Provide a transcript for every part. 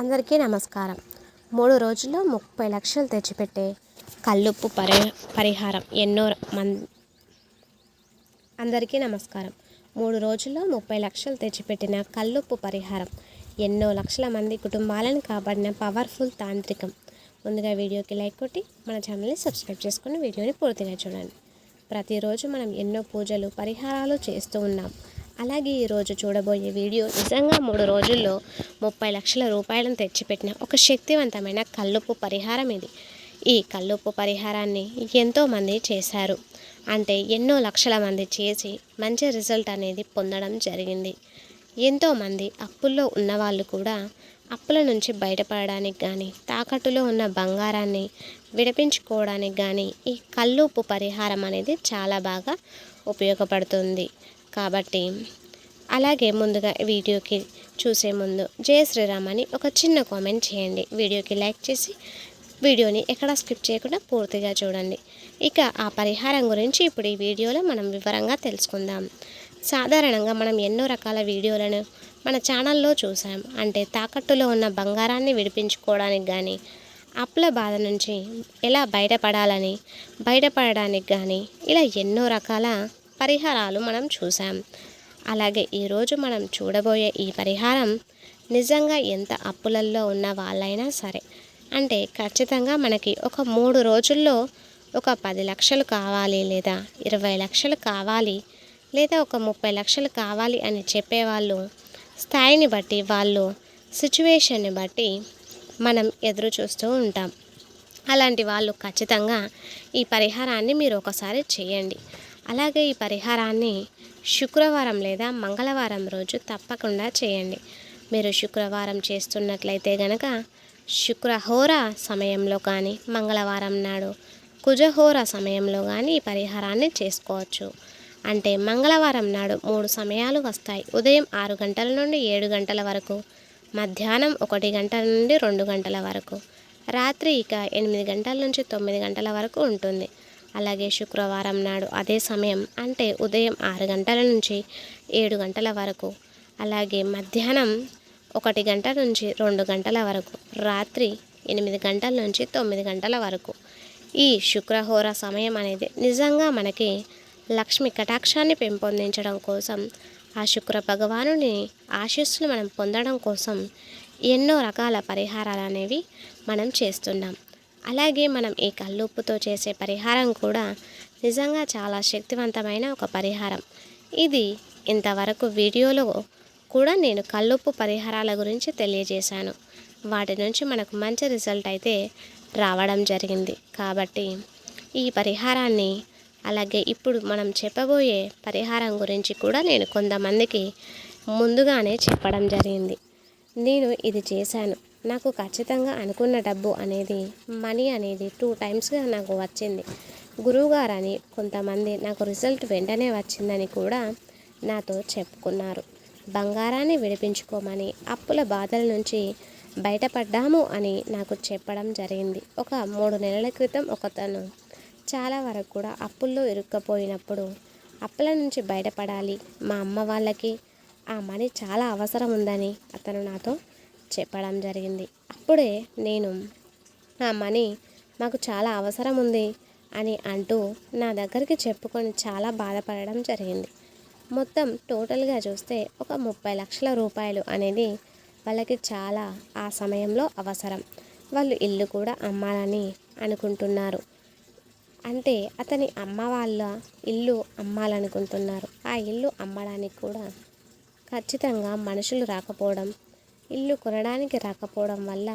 అందరికీ నమస్కారం. మూడు రోజుల్లో ముప్పై లక్షలు తెచ్చిపెట్టే కల్లుప్పు పరి పరిహారం ఎన్నో మన్ అందరికీ నమస్కారం. మూడు రోజుల్లో ముప్పై లక్షలు తెచ్చిపెట్టిన కల్లుప్పు పరిహారం ఎన్నో లక్షల మంది కుటుంబాలను కాపాడిన పవర్ఫుల్ తాంత్రికం. ముందుగా వీడియోకి లైక్ కొట్టి మన ఛానల్ని సబ్స్క్రైబ్ చేసుకుని వీడియోని పూర్తిగా చూడండి. ప్రతిరోజు మనం ఎన్నో పూజలు పరిహారాలు చేస్తూ ఉన్నాం. అలాగే ఈరోజు చూడబోయే వీడియో నిజంగా మూడు రోజుల్లో ముప్పై లక్షల రూపాయలను తెచ్చిపెట్టిన ఒక శక్తివంతమైన కల్లుప్పు పరిహారం ఇది. ఈ కల్లుప్పు పరిహారాన్ని ఎంతోమంది చేశారు. అంటే ఎన్నో లక్షల మంది చేసి మంచి రిజల్ట్ అనేది పొందడం జరిగింది. ఎంతోమంది అప్పుల్లో ఉన్నవాళ్ళు కూడా అప్పుల నుంచి బయటపడడానికి కానీ తాకట్టులో ఉన్న బంగారాన్ని విడిపించుకోవడానికి కానీ ఈ కల్లుప్పు పరిహారం అనేది చాలా బాగా ఉపయోగపడుతుంది. కాబట్టి అలాగే ముందుగా వీడియోకి చూసే ముందు జయ శ్రీరామ్ అని ఒక చిన్న కామెంట్ చేయండి. వీడియోకి లైక్ చేసి వీడియోని ఎక్కడా స్కిప్ చేయకుండా పూర్తిగా చూడండి. ఇక ఆ పరిహారం గురించి ఇప్పుడు ఈ వీడియోలో మనం వివరంగా తెలుసుకుందాం. సాధారణంగా మనం ఎన్నో రకాల వీడియోలను మన ఛానల్లో చూసాం. అంటే తాకట్టులో ఉన్న బంగారాన్ని విడిపించుకోవడానికి కానీ అప్పుల బాధ నుంచి ఎలా బయటపడాలని బయటపడడానికి కానీ ఇలా ఎన్నో రకాల పరిహారాలు మనం చూసాం. అలాగే ఈరోజు మనం చూడబోయే ఈ పరిహారం నిజంగా ఎంత అప్పులల్లో ఉన్న వాళ్ళైనా సరే. అంటే ఖచ్చితంగా మనకి ఒక మూడు రోజుల్లో ఒక పది లక్షలు కావాలి లేదా ఇరవై లక్షలు కావాలి లేదా ఒక ముప్పై లక్షలు కావాలి అని చెప్పేవాళ్ళు స్థాయిని బట్టి వాళ్ళు సిచ్యువేషన్ని బట్టి మనం ఎదురు చూస్తూ ఉంటాం. అలాంటి వాళ్ళు ఖచ్చితంగా ఈ పరిహారాన్ని మీరు ఒకసారి చేయండి. అలాగే ఈ పరిహారాన్ని శుక్రవారం లేదా మంగళవారం రోజు తప్పకుండా చేయండి. మీరు శుక్రవారం చేస్తున్నట్లయితే గనక శుక్రహోర సమయంలో కానీ మంగళవారం నాడు కుజహోర సమయంలో కానీ ఈ పరిహారాన్ని చేసుకోవచ్చు. అంటే మంగళవారం నాడు మూడు సమయాలు వస్తాయి. ఉదయం ఆరు గంటల నుండి ఏడు గంటల వరకు మధ్యాహ్నం ఒకటి గంటల నుండి రెండు గంటల వరకు రాత్రి ఇక ఎనిమిది గంటల నుంచి తొమ్మిది గంటల వరకు ఉంటుంది. అలాగే శుక్రవారం నాడు అదే సమయం అంటే ఉదయం ఆరు గంటల నుంచి ఏడు గంటల వరకు అలాగే మధ్యాహ్నం ఒకటి గంట నుంచి రెండు గంటల వరకు రాత్రి ఎనిమిది గంటల నుంచి తొమ్మిది గంటల వరకు. ఈ శుక్రహోర సమయం అనేది నిజంగా మనకి లక్ష్మి కటాక్షాన్ని పెంపొందించడం కోసం ఆ శుక్ర భగవానుని ఆశీస్సులు మనం పొందడం కోసం ఎన్నో రకాల పరిహారాలు అనేవి మనం చేస్తున్నాం. అలాగే మనం ఈ కల్లుప్పుతో చేసే పరిహారం కూడా నిజంగా చాలా శక్తివంతమైన ఒక పరిహారం. ఇది ఇంతవరకు వీడియోలో కూడా నేను కల్లుప్పు పరిహారాల గురించి తెలియజేశాను. వాటి నుంచి మనకు మంచి రిజల్ట్ అయితే రావడం జరిగింది. కాబట్టి ఈ పరిహారాన్ని అలాగే ఇప్పుడు మనం చెప్పబోయే పరిహారం గురించి కూడా నేను కొంతమందికి ముందుగానే చెప్పడం జరిగింది. నేను ఇది చేశాను. నాకు ఖచ్చితంగా అనుకున్న డబ్బు అనేది మనీ అనేది టూ టైమ్స్గా నాకు వచ్చింది. గురువుగారని కొంతమంది నాకు రిజల్ట్ వెంటనే వచ్చిందని కూడా నాతో చెప్పుకున్నారు. బంగారాన్ని విడిపించుకోమని అప్పుల బాధల నుంచి బయటపడ్డాము అని నాకు చెప్పడం జరిగింది. ఒక మూడు నెలల క్రితం ఒకతను చాలా వరకు కూడా అప్పుల్లో ఇరుక్కపోయినప్పుడు అప్పుల నుంచి బయటపడాలి. మా అమ్మ వాళ్ళకి ఆ మనీ చాలా అవసరం ఉందని అతను నాతో చెప్పడం జరిగింది. అప్పుడే నేను ఆ మనీ మాకు చాలా అవసరం ఉంది అని అంటూ నా దగ్గరికి చెప్పుకొని చాలా బాధపడడం జరిగింది. మొత్తం టోటల్గా చూస్తే ఒక ముప్పై లక్షల రూపాయలు అనేది వాళ్ళకి చాలా ఆ సమయంలో అవసరం. వాళ్ళు ఇల్లు కూడా అమ్మాలని అనుకుంటున్నారు. అంటే అతని అమ్మ వాళ్ళ ఇల్లు అమ్మాలనుకుంటున్నారు. ఆ ఇల్లు అమ్మడానికి కూడా ఖచ్చితంగా మనుషులు రాకపోవడం ఇల్లు కొనడానికి రాకపోవడం వల్ల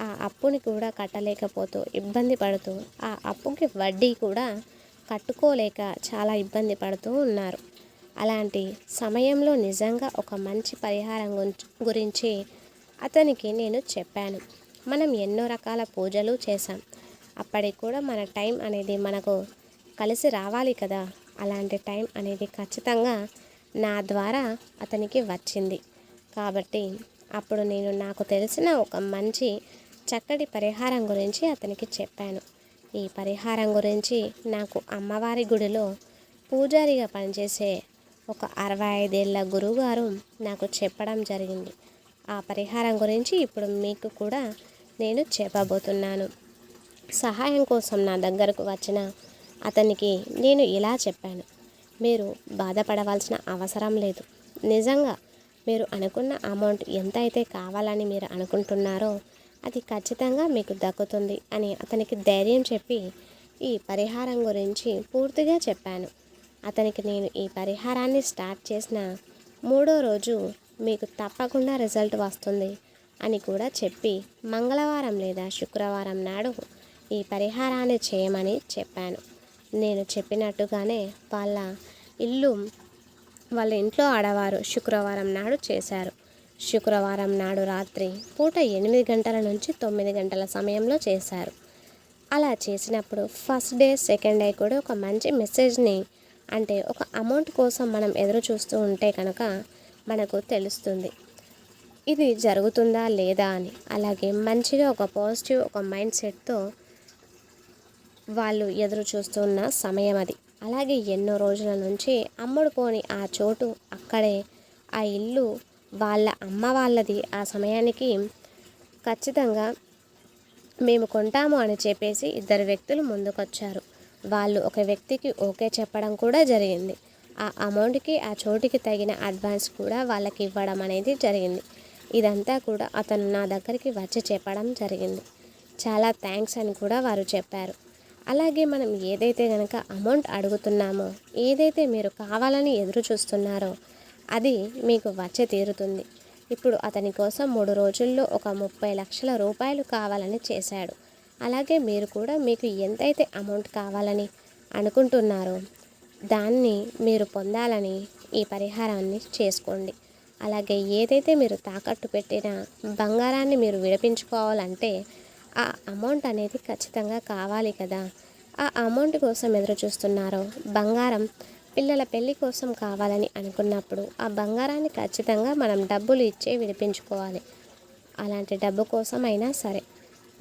ఆ అప్పుని కూడా కట్టలేకపోతూ ఇబ్బంది పడుతూ ఆ అప్పుకి వడ్డీ కూడా కట్టుకోలేక చాలా ఇబ్బంది పడుతూ ఉన్నారు. అలాంటి సమయంలో నిజంగా ఒక మంచి పరిహారం గురించి అతనికి నేను చెప్పాను. మనం ఎన్నో రకాల పూజలు చేశాం. అప్పటికి కూడా మన టైం అనేది మనకు కలిసి రావాలి కదా. అలాంటి టైం అనేది ఖచ్చితంగా నా ద్వారా అతనికి వచ్చింది. కాబట్టి అప్పుడు నేను నాకు తెలిసిన ఒక మంచి చక్కటి పరిహారం గురించి అతనికి చెప్పాను. ఈ పరిహారం గురించి నాకు అమ్మవారి గుడిలో పూజారిగా పనిచేసే ఒక అరవై ఐదేళ్ళ గురువుగారు నాకు చెప్పడం జరిగింది. ఆ పరిహారం గురించి ఇప్పుడు మీకు కూడా నేను చెప్పబోతున్నాను. సహాయం కోసం నా దగ్గరకు వచ్చిన అతనికి నేను ఇలా చెప్పాను. మీరు బాధపడవలసిన అవసరం లేదు. నిజంగా మీరు అనుకున్న అమౌంట్ ఎంత అయితే కావాలని మీరు అనుకుంటున్నారో అది ఖచ్చితంగా మీకు దక్కుతుంది అని అతనికి ధైర్యం చెప్పి ఈ పరిహారం గురించి పూర్తిగా చెప్పాను. అతనికి నేను ఈ పరిహారాన్ని స్టార్ట్ చేసిన మూడో రోజు మీకు తప్పకుండా రిజల్ట్ వస్తుంది అని కూడా చెప్పి మంగళవారం లేదా శుక్రవారం నాడు ఈ పరిహారాన్ని చేయమని చెప్పాను. నేను చెప్పినట్టుగానే వాళ్ళ ఇల్లు వాళ్ళ ఇంట్లో ఆడవారు శుక్రవారం నాడు చేశారు. శుక్రవారం నాడు రాత్రి పూట ఎనిమిది గంటల నుంచి తొమ్మిది గంటల సమయంలో చేశారు. అలా చేసినప్పుడు ఫస్ట్ డే సెకండ్ డే కూడా ఒక మంచి మెసేజ్ని అంటే ఒక అమౌంట్ కోసం మనం ఎదురు చూస్తూ ఉంటే కనుక మనకు తెలుస్తుంది. ఇది జరుగుతుందా లేదా అని. అలాగే మంచిగా ఒక పాజిటివ్ ఒక మైండ్ సెట్తో వాళ్ళు ఎదురు చూస్తున్న సమయం అది. అలాగే ఎన్నో రోజుల నుంచి అమ్ముడుకొని ఆ చోటు అక్కడే. ఆ ఇల్లు వాళ్ళ అమ్మ వాళ్ళది. ఆ సమయానికి ఖచ్చితంగా మేము కొంటాము అని చెప్పేసి ఇద్దరు వ్యక్తులు ముందుకొచ్చారు. వాళ్ళు ఒక వ్యక్తికి ఓకే చెప్పడం కూడా జరిగింది. ఆ అమౌంట్కి ఆ చోటుకి తగిన అడ్వాన్స్ కూడా వాళ్ళకి ఇవ్వడం అనేది జరిగింది. ఇదంతా కూడా అతను నా దగ్గరికి వచ్చి చెప్పడం జరిగింది. చాలా థ్యాంక్స్ అని కూడా వారు చెప్పారు. అలాగే మనం ఏదైతే కనుక అమౌంట్ అడుగుతున్నామో ఏదైతే మీరు కావాలని ఎదురు చూస్తున్నారో అది మీకు వచ్చే తీరుతుంది. ఇప్పుడు అతని కోసం మూడు రోజుల్లో ఒక ముప్పై లక్షల రూపాయలు కావాలని చేశాడు. అలాగే మీరు కూడా మీకు ఎంతైతే అమౌంట్ కావాలని అనుకుంటున్నారో దాన్ని మీరు పొందాలని ఈ పరిహారాన్ని చేసుకోండి. అలాగే ఏదైతే మీరు తాకట్టు పెట్టిన బంగారాన్ని మీరు విడిపించుకోవాలంటే ఆ అమౌంట్ అనేది ఖచ్చితంగా కావాలి కదా. ఆ అమౌంట్ కోసం ఎదురు చూస్తున్నారో. బంగారం పిల్లల పెళ్ళి కోసం కావాలని అనుకున్నప్పుడు ఆ బంగారాన్ని ఖచ్చితంగా మనం డబ్బులు ఇచ్చే విడిపించుకోవాలి. అలాంటి డబ్బు కోసం అయినా సరే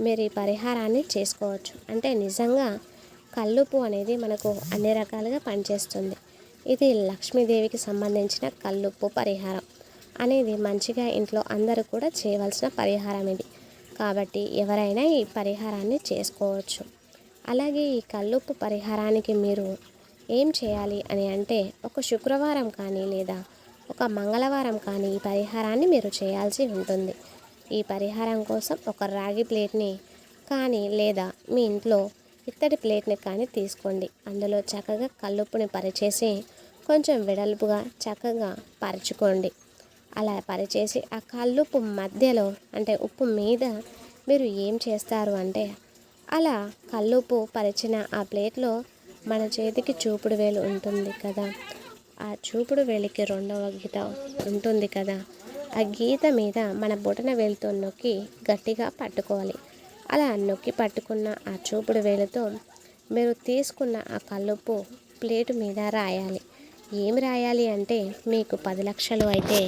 మీరు ఈ పరిహారాన్ని చేసుకోవచ్చు. అంటే నిజంగా కల్లుపు అనేది మనకు అన్ని రకాలుగా పనిచేస్తుంది. ఇది లక్ష్మీదేవికి సంబంధించిన కల్లుప్పు పరిహారం. అనేది మంచిగా ఇంట్లో అందరూ కూడా చేయవలసిన పరిహారం ఇది. కాబట్టి ఎవరైనా ఈ పరిహారాన్ని చేసుకోవచ్చు. అలాగే ఈ కల్లుప్పు పరిహారానికి మీరు ఏం చేయాలి అని అంటే ఒక శుక్రవారం కానీ లేదా ఒక మంగళవారం కానీ ఈ పరిహారాన్ని మీరు చేయాల్సి ఉంటుంది. ఈ పరిహారం కోసం ఒక రాగి ప్లేట్ని కానీ లేదా మీ ఇంట్లో ఇత్తడి ప్లేట్ని కానీ తీసుకోండి. అందులో చక్కగా కల్లుప్పుని పరిచేసి కొంచెం వెడల్పుగా చక్కగా పరుచుకోండి. అలా పరిచేసి ఆ కల్లుప్పు మధ్యలో అంటే ఉప్పు మీద మీరు ఏం చేస్తారు అంటే అలా కల్లుప్పు పరిచిన ఆ ప్లేట్లో మన చేతికి చూపుడు వేలు ఉంటుంది కదా. ఆ చూపుడు వేలికి రెండవ గీత ఉంటుంది కదా. ఆ గీత మీద మన బొటన వేలుతో నొక్కి గట్టిగా పట్టుకోవాలి. అలా నొక్కి పట్టుకున్న ఆ చూపుడు వేలుతో మీరు తీసుకున్న ఆ కల్లుప్పు ప్లేటు మీద రాయాలి. ఏమి రాయాలి అంటే మీకు పది లక్షలు అయితే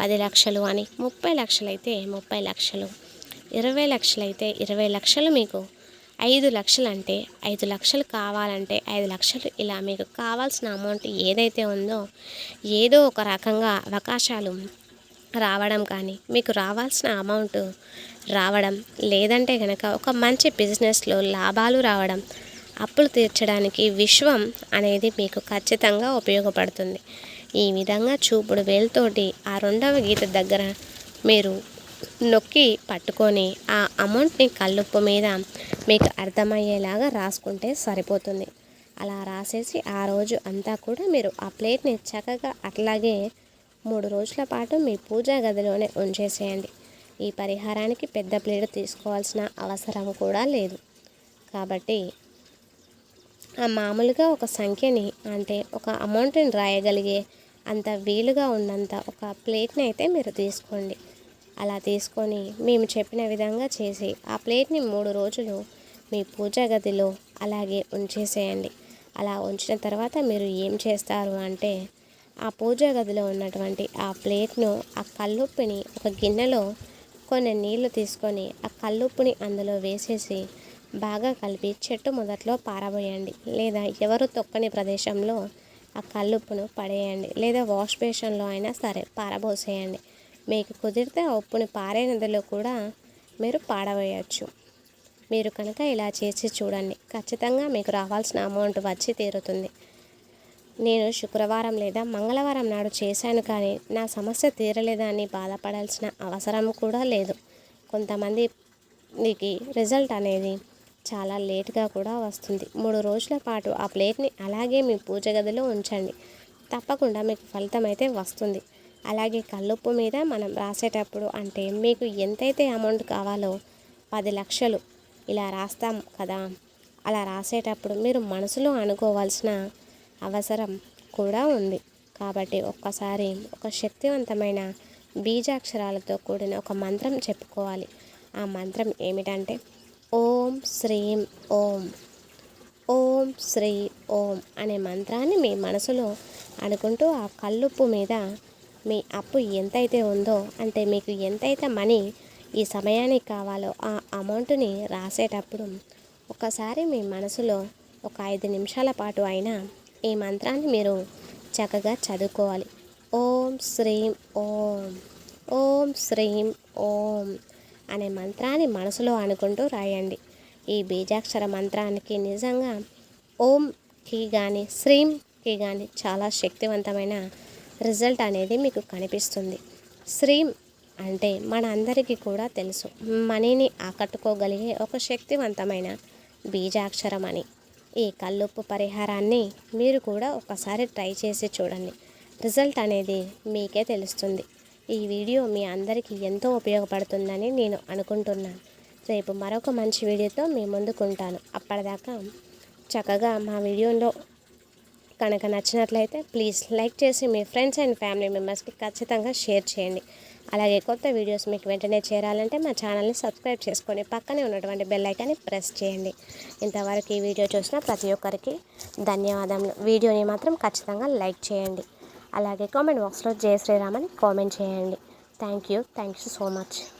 పది లక్షలు అని ముప్పై లక్షలు అయితే ముప్పై లక్షలు ఇరవై లక్షలు అయితే ఇరవై లక్షలు మీకు ఐదు లక్షలు అంటే ఐదు లక్షలు కావాలంటే ఐదు లక్షలు ఇలా మీకు కావాల్సిన అమౌంట్ ఏదైతే ఉందో ఏదో ఒక రకంగా అవకాశాలు రావడం కానీ మీకు రావాల్సిన అమౌంట్ రావడం లేదంటే కనుక ఒక మంచి బిజినెస్లో లాభాలు రావడం అప్పులు తీర్చడానికి విశ్వం అనేది మీకు ఖచ్చితంగా ఉపయోగపడుతుంది. ఈ విధంగా చూపుడు వేలుతోటి ఆ రెండవ గీత దగ్గర మీరు నొక్కి పట్టుకొని ఆ అమౌంట్ని కల్లుప్పు మీద మీకు అర్థమయ్యేలాగా రాసుకుంటే సరిపోతుంది. అలా రాసేసి ఆ రోజు అంతా కూడా మీరు ఆ ప్లేట్ని చక్కగా అట్లాగే మూడు రోజుల పాటు మీ పూజా గదిలోనే ఉంచేసేయండి. ఈ పరిహారానికి పెద్ద ప్లేట్ తీసుకోవాల్సిన అవసరం కూడా లేదు. కాబట్టి మామూలుగా ఒక సంఖ్యని అంటే ఒక అమౌంట్ని రాయగలిగే అంత వీలుగా ఉన్నంత ఒక ప్లేట్ని అయితే మీరు తీసుకోండి. అలా తీసుకొని మేము చెప్పిన విధంగా చేసి ఆ ప్లేట్ని మూడు రోజులు మీ పూజా గదిలో అలాగే ఉంచేసేయండి. అలా ఉంచిన తర్వాత మీరు ఏం చేస్తారు అంటే ఆ పూజా గదిలో ఉన్నటువంటి ఆ ప్లేట్ను ఆ కల్లుప్పిని ఒక గిన్నెలో కొన్ని నీళ్ళు తీసుకొని ఆ కల్లుప్పుని అందులో వేసేసి బాగా కలిపి చెట్టు మొదట్లో పారబోయండి. లేదా ఎవరు తొక్కని ప్రదేశంలో ఆ కల్లుప్పును పడేయండి. లేదా వాష్ బేషన్లో అయినా సరే పారబోసేయండి. మీకు కుదిరితే ఆ ఉప్పుని పారే నదిలో కూడా మీరు పాడవేయచ్చు. మీరు కనుక ఇలా చేసి చూడండి. ఖచ్చితంగా మీకు రావాల్సిన అమౌంట్ వచ్చి తీరుతుంది. నేను శుక్రవారం లేదా మంగళవారం నాడు చేశాను కానీ నా సమస్య తీరలేదని బాధపడాల్సిన అవసరం కూడా లేదు. కొంతమంది రిజల్ట్ అనేది చాలా లేట్గా కూడా వస్తుంది. మూడు రోజుల పాటు ఆ ప్లేట్ని అలాగే మీ పూజ గదిలో ఉంచండి. తప్పకుండా మీకు ఫలితం అయితే వస్తుంది. అలాగే కల్లుప్పు మీద మనం రాసేటప్పుడు అంటే మీకు ఎంతైతే అమౌంట్ కావాలో పది లక్షలు ఇలా రాస్తాం కదా అలా రాసేటప్పుడు మీరు మనసులో అనుకోవాల్సిన అవసరం కూడా ఉంది. కాబట్టి ఒక్కసారి ఒక శక్తివంతమైన బీజాక్షరాలతో కూడిన ఒక మంత్రం చెప్పుకోవాలి. ఆ మంత్రం ఏమిటంటే ఓం శ్రీం ఓం. ఓం శ్రీ ఓం అనే మంత్రాన్ని మీ మనసులో అనుకుంటూ ఆ కల్లుప్పు మీద మీ అప్పు ఎంతైతే ఉందో అంటే మీకు ఎంతైతే మనీ ఈ సమయానికి కావాలో ఆ అమౌంట్ని రాసేటప్పుడు ఒకసారి మీ మనసులో ఒక ఐదు నిమిషాల పాటు అయినా ఈ మంత్రాన్ని మీరు చక్కగా చదువుకోవాలి. ఓం శ్రీం ఓం. ఓం శ్రీం ఓం. అనే మంత్రాన్ని మనసులో అనుకుంటూ రాయండి. ఈ బీజాక్షర మంత్రానికి నిజంగా ఓంకి కానీ శ్రీంకి కానీ చాలా శక్తివంతమైన రిజల్ట్ అనేది మీకు కనిపిస్తుంది. శ్రీం అంటే మన అందరికీ కూడా తెలుసు. మనీని ఆకట్టుకోగలిగే ఒక శక్తివంతమైన బీజాక్షరం అని ఈ కల్లుప్పు పరిహారాన్ని మీరు కూడా ఒకసారి ట్రై చేసి చూడండి. రిజల్ట్ అనేది మీకే తెలుస్తుంది. ఈ వీడియో మీ అందరికీ ఎంతో ఉపయోగపడుతుందని నేను అనుకుంటున్నాను. రేపు మరొక మంచి వీడియోతో మీ ముందుకుంటాను. అప్పటిదాకా చక్కగా మా వీడియోలో కనుక నచ్చినట్లయితే ప్లీజ్ లైక్ చేసి మీ ఫ్రెండ్స్ అండ్ ఫ్యామిలీ మెంబర్స్కి ఖచ్చితంగా షేర్ చేయండి. అలాగే కొత్త వీడియోస్ మీకు వెంటనే చేరాలంటే మా ఛానల్ని సబ్స్క్రైబ్ చేసుకొని పక్కనే ఉన్నటువంటి బెల్ ఐకాన్ని ప్రెస్ చేయండి. ఇంతవరకు ఈ వీడియో చూసిన ప్రతి ఒక్కరికి ధన్యవాదములు. వీడియోని మాత్రం ఖచ్చితంగా లైక్ చేయండి. అలాగే కామెంట్ బాక్స్లో జయ శ్రీరామ్ అని కామెంట్ చేయండి. Thank you. Thank you so much.